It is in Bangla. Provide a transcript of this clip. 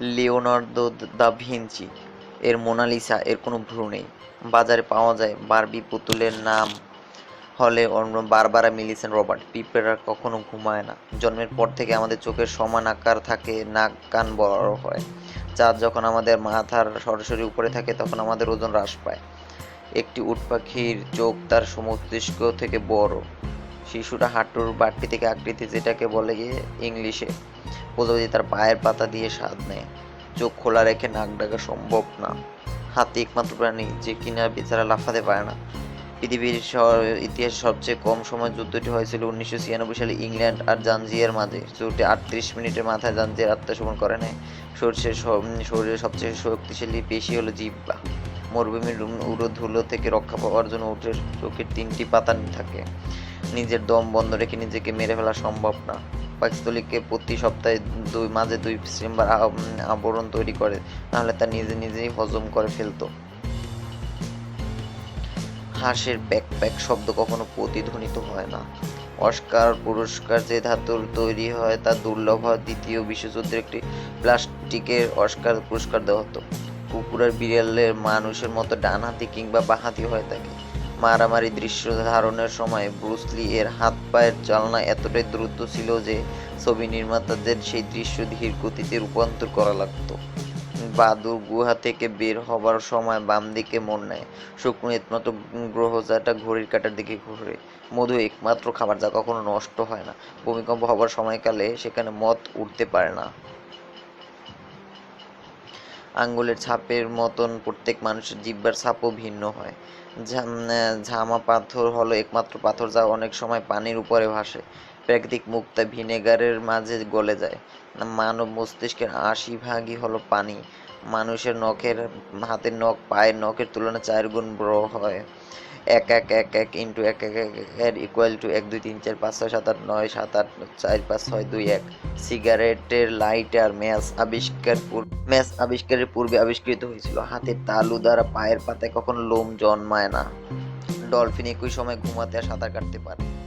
Leonardo da Vinci. এর মোনালিসা, এর কোনো ভ্রু নেই। বাজারে পাওয়া যায় বারবি পুতুলের নাম হলে অন্য বারবারা মিলিসেন রবার্ট। পিঁপড়েরা কখনো ঘুমায় না। জন্মের পর থেকে আমাদের চোখের সমান আকার থাকে, নাক, কান বড় হয়। চাঁদ যখন আমাদের মাথার সরাসরি উপরে থাকে, তখন আমাদের ওজন হ্রাস পায়। একটি উট পাখির চোখ তার সমস্তিষ্ক থেকে বড়। শিশুরা হাঁটুর বাট্টি থেকে আকৃতি, যেটাকে বলে ইংলিশে প্রজাপতি তার পায়ের পাতা দিয়ে স্বাদ নেয়। চোখ খোলা রেখে নাক ডাকা সম্ভব না। হাতি একমাত্র প্রাণী যে কিনা বেচারা লাফাতে পারে না। পৃথিবীর ইতিহাসে সবচেয়ে কম সময় যুদ্ধটি হয়েছিল উনিশশো ছিয়ানব্বই সালে ইংল্যান্ড আর জাঞ্জিয়ার মাঝে। যুদ্ধটি আটত্রিশ মিনিটের মাথায় জাঞ্জিয়ার আত্মসমর্পণ করে নেয়। শরীরের শরীরের সবচেয়ে শক্তিশালী পেশি হলো জিহ্বা। মরুভূমির উড়ো ধুলো থেকে রক্ষা পাওয়ার জন্য উটের চোখের তিনটি পাতা থাকে। নিজের দম বন্ধ রেখে নিজেকে মেরে ফেলা সম্ভব না। পাকস্থলীকে প্রতি সপ্তাহে দুই, মাঝে দুই চেম্বার আবরণ তৈরি করে, নাহলে তা নিজে নিজেই হজম করে ফেলতো। হাঁসের প্যাক প্যাক শব্দ কখনো প্রতিধ্বনিত হয় না। অস্কার পুরস্কার যে ধাতুর তৈরি হয়, তা দুর্লভ হয় দ্বিতীয় বিশ্বযুদ্ধের একটি প্লাস্টিকের অস্কার পুরস্কার দেওয়া হতো। কুকুর আর বিড়ালের মানুষের মতো ডানহাতি কিংবা বাঁহাতি হয়ে থাকে। মারামারি দৃশ্য ধারণের সময় ব্রুসলি এর হাত পায়ের চালনা এতটাই দ্রুত ছিল যে ছবি নির্মাতাদের সেই দৃশ্য ধীর গতিতে রূপান্তর করা লাগতো। বাদুর গুহা থেকে বের হবার সময় বাম দিকে মন নেয়। শুকনো একমাত্র গ্রহ যেটা ঘড়ির কাটার দিকে ঘুরে। মধু একমাত্র খাবার যা কখনো নষ্ট হয় না। ভূমিকম্প হবার সময়কালে সেখানে মত উঠতে পারে না। আঙ্গুলের ছাপের মতন প্রত্যেক মানুষের জিব্বার ছাপও ভিন্ন হয়। ঝামা পাথর হলো একমাত্র পাথর যা অনেক সময় পানির উপরে ভাসে। প্রাকৃতিক মুক্তা ভিনেগারের মাঝে গলে যায়। মানব মস্তিষ্কের আশি ভাগই হলো পানি। মানুষের নখের, হাতের নখ, পায়ের নখের তুলনায় চার গুণ বড় হয়। এক এক এক এক ইন্টু এক এক এক এর ইকুয়াল টু এক, দুই, তিন, চার, পাঁচ, ছয়, সাত, আট, নয়, সাত, আট, চার, পাঁচ, ছয়, দুই, এক। সিগারেটের লাইটার ম্যাচ আবিষ্কার ম্যাচ আবিষ্কারের পূর্বে আবিষ্কৃত হয়েছিল। হাতের তালু দ্বারা পায়ের পাতায় কখনো লোম জন্মায় না। ডলফিন একই সময় ঘুমাতে আর সাঁতার কাটতে পারে।